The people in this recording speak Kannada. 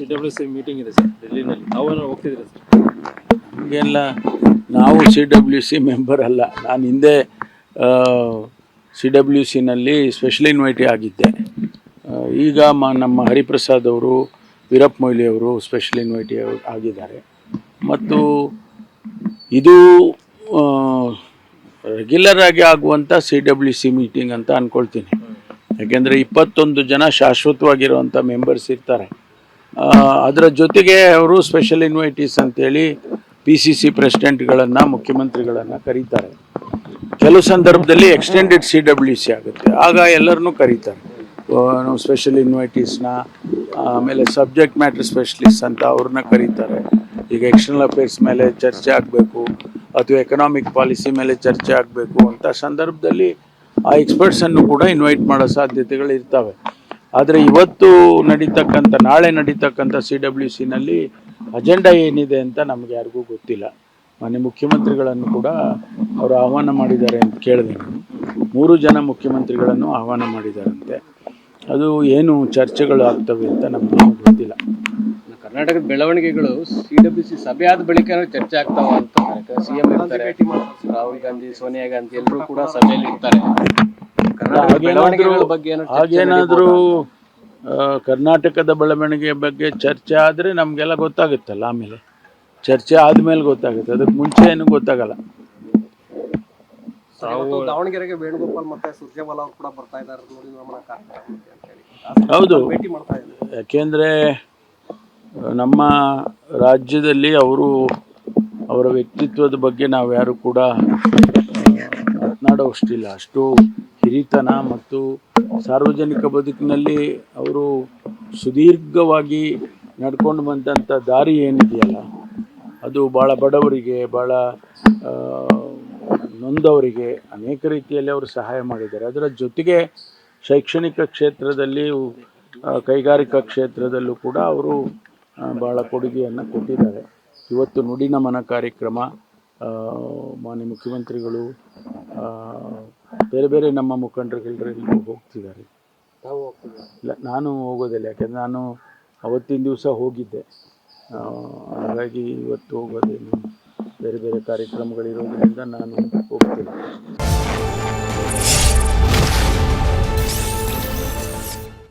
ಸಿ ಡಬ್ಲ್ಯೂ ಸಿ ಮೀಟಿಂಗ್ ಇದೆ ಸರ್, ಡೆಲ್ಲಿನಲ್ಲಿ. ತಾವೇನೋ ಹೋಗ್ತಿದ್ದೀರಾ ಸರ್? ಹೀಗೆಲ್ಲ ನಾವು ಸಿ ಡಬ್ಲ್ಯೂ ಸಿ ಮೆಂಬರ್ ಅಲ್ಲ. ನಾನು ಹಿಂದೆ ಸಿ ಡಬ್ಲ್ಯೂ ಸಿನಲ್ಲಿ ಸ್ಪೆಷಲ್ ಇನ್ವೈಟಿ ಆಗಿದ್ದೆ. ಈಗ ಮ, ನಮ್ಮ ಹರಿಪ್ರಸಾದ್ ಅವರು, ವೀರಪ್ಪ ಮೊಯ್ಲಿ ಅವರು ಸ್ಪೆಷಲ್ ಇನ್ವೈಟಿ ಆಗಿದ್ದಾರೆ. ಮತ್ತು ಇದು ರೆಗ್ಯುಲರ್ ಆಗಿ ಆಗುವಂಥ ಸಿ ಡಬ್ಲ್ಯೂ ಸಿ ಮೀಟಿಂಗ್ ಅಂತ ಅಂದ್ಕೊಳ್ತೀನಿ ಯಾಕೆಂದರೆ ಇಪ್ಪತ್ತೊಂದು ಜನ ಶಾಶ್ವತವಾಗಿರುವಂಥ ಮೆಂಬರ್ಸ್ ಇರ್ತಾರೆ. ಅದರ ಜೊತೆಗೆ ಅವರು ಸ್ಪೆಷಲ್ ಇನ್ವೈಟೀಸ್ ಅಂತೇಳಿ ಪಿ ಸಿ ಸಿ ಪ್ರೆಸಿಡೆಂಟ್ಗಳನ್ನು ಮುಖ್ಯಮಂತ್ರಿಗಳನ್ನು ಕರೀತಾರೆ. ಕೆಲವು ಸಂದರ್ಭದಲ್ಲಿ ಎಕ್ಸ್ಟೆಂಡೆಡ್ ಸಿ ಡಬ್ಲ್ಯೂ ಸಿ ಆಗುತ್ತೆ. ಆಗ ಎಲ್ಲರನ್ನೂ ಕರೀತಾರೆ. ಸ್ಪೆಷಲ್ ಇನ್ವೈಟೀಸ್ನ ಆಮೇಲೆ ಸಬ್ಜೆಕ್ಟ್ ಮ್ಯಾಟ್ರ್ ಸ್ಪೆಷಲಿಸ್ಟ್ ಅಂತ ಅವ್ರನ್ನ ಕರೀತಾರೆ. ಈಗ ಎಕ್ಸ್ಟರ್ನಲ್ ಅಫೇರ್ಸ್ ಮೇಲೆ ಚರ್ಚೆ ಆಗಬೇಕು, ಅಥವಾ ಎಕನಾಮಿಕ್ ಪಾಲಿಸಿ ಮೇಲೆ ಚರ್ಚೆ ಆಗಬೇಕು ಅಂತ ಸಂದರ್ಭದಲ್ಲಿ ಆ ಎಕ್ಸ್ಪರ್ಟ್ಸನ್ನು ಕೂಡ ಇನ್ವೈಟ್ ಮಾಡೋ ಸಾಧ್ಯತೆಗಳು ಇರ್ತವೆ. ಆದರೆ ಇವತ್ತು ನಡೀತಕ್ಕಂಥ, ನಾಳೆ ನಡೀತಕ್ಕಂಥ ಸಿ ಡಬ್ಲ್ಯೂ ಸಿನಲ್ಲಿ ಅಜೆಂಡಾ ಏನಿದೆ ಅಂತ ನಮ್ಗೆ ಯಾರಿಗೂ ಗೊತ್ತಿಲ್ಲ. ಮಾನ್ಯ ಮುಖ್ಯಮಂತ್ರಿಗಳನ್ನು ಕೂಡ ಅವರು ಆಹ್ವಾನ ಮಾಡಿದ್ದಾರೆ ಅಂತ ಕೇಳಿದೆ. ನಾನು ಮೂರು ಜನ ಮುಖ್ಯಮಂತ್ರಿಗಳನ್ನು ಆಹ್ವಾನ ಮಾಡಿದ್ದಾರಂತೆ. ಅದು ಏನು ಚರ್ಚೆಗಳು ಆಗ್ತವೆ ಅಂತ ನಮಗೇನು ಗೊತ್ತಿಲ್ಲ. ಕರ್ನಾಟಕದ ಬೆಳವಣಿಗೆಗಳು ಸಿ ಡಬ್ಲ್ಯೂ ಸಿ ಸಭೆ ಆದ ಬಳಿಕ ಚರ್ಚೆ ಆಗ್ತಾವ ಅಂತ. ಸಿಎಂ ಇರ್ತಾರೆ, ರಾಹುಲ್ ಗಾಂಧಿ, ಸೋನಿಯಾ ಗಾಂಧಿ ಎಲ್ಲರೂ ಕೂಡ ಸಭೆಯಲ್ಲಿ ಇರ್ತಾರೆ. ಕರ್ನಾಟಕದ ಬೆಳವಣಿಗೆಗಳ ಬಗ್ಗೆ ಏನೋ ಚರ್ಚೆ ಹಾಗೇನಾದರೂ ಕರ್ನಾಟಕದ ಬೆಳವಣಿಗೆ ಬಗ್ಗೆ ಚರ್ಚೆ ಆದರೆ ನಮಗೆಲ್ಲ ಗೊತ್ತಾಗುತ್ತಲ್ಲ ಆಮೇಲೆ. ಚರ್ಚೆ ಆದಮೇಲೆ ಗೊತ್ತಾಗುತ್ತೆ. ಅದಕ್ಕೆ ಮುಂಚೆ ಏನು ಗೊತ್ತಾಗಲ್ಲ. ದಾವಣಗೆರೆಗೆ ವೇಣುಗೋಪಾಲ್ ಮತ್ತೆ ಸುರ್ಜೇವಾಲ ಅವರು ಕೂಡ ಬರ್ತಾ ಇದ್ದಾರೆ. ನೋಡಿ ಹೌದು. ಭೇಟಿ ಮಾಡ್ತಾ ಇದ್ದಾರೆ. ಯಾಕೆಂದರೆ ನಮ್ಮ ರಾಜ್ಯದಲ್ಲಿ ಅವರು ಅವರ ವ್ಯಕ್ತಿತ್ವದ ಬಗ್ಗೆ ನಾವು ಯಾರು ಕೂಡ ಮಾತನಾಡೋಷ್ಟಿಲ್ಲ ಅಷ್ಟು ಹಿರಿತನ ಮತ್ತು ಸಾರ್ವಜನಿಕ ಬದುಕಿನಲ್ಲಿ ಅವರು ಸುದೀರ್ಘವಾಗಿ ನಡ್ಕೊಂಡು ಬಂದಂಥ ದಾರಿ ಏನಿದೆಯಲ್ಲ ಅದು ಭಾಳ ಬಡವರಿಗೆ ಭಾಳ ನೊಂದವರಿಗೆ ಅನೇಕ ರೀತಿಯಲ್ಲಿ ಅವರು ಸಹಾಯ ಮಾಡಿದ್ದಾರೆ. ಅದರ ಜೊತೆಗೆ ಶೈಕ್ಷಣಿಕ ಕ್ಷೇತ್ರದಲ್ಲಿ ಕೈಗಾರಿಕಾ ಕ್ಷೇತ್ರದಲ್ಲೂ ಕೂಡ ಅವರು ಭಾಳ ಕೊಡುಗೆಯನ್ನು ಕೊಟ್ಟಿದ್ದಾರೆ. ಇವತ್ತು ನುಡಿನಮನ ಕಾರ್ಯಕ್ರಮ ಆ, ಮಾನ್ಯ ಮುಖ್ಯಮಂತ್ರಿಗಳು ಬೇರೆ ಬೇರೆ ನಮ್ಮ ಮುಖಂಡರು ಎಲ್ಲರೂ ಹೋಗ್ತಿದ್ದಾರೆ. ಇಲ್ಲ ನಾನು ಹೋಗೋದಿಲ್ಲ ಯಾಕೆಂದರೆ ನಾನು ಅವತ್ತಿನ ದಿವಸ ಹೋಗಿದ್ದೆ. ಆ, ಹಾಗಾಗಿ ಇವತ್ತು ಹೋಗೋದೇನು ಬೇರೆ ಬೇರೆ ಕಾರ್ಯಕ್ರಮಗಳಿರೋದ್ರಿಂದ ನಾನು ಹೋಗ್ತಿಲ್ಲ.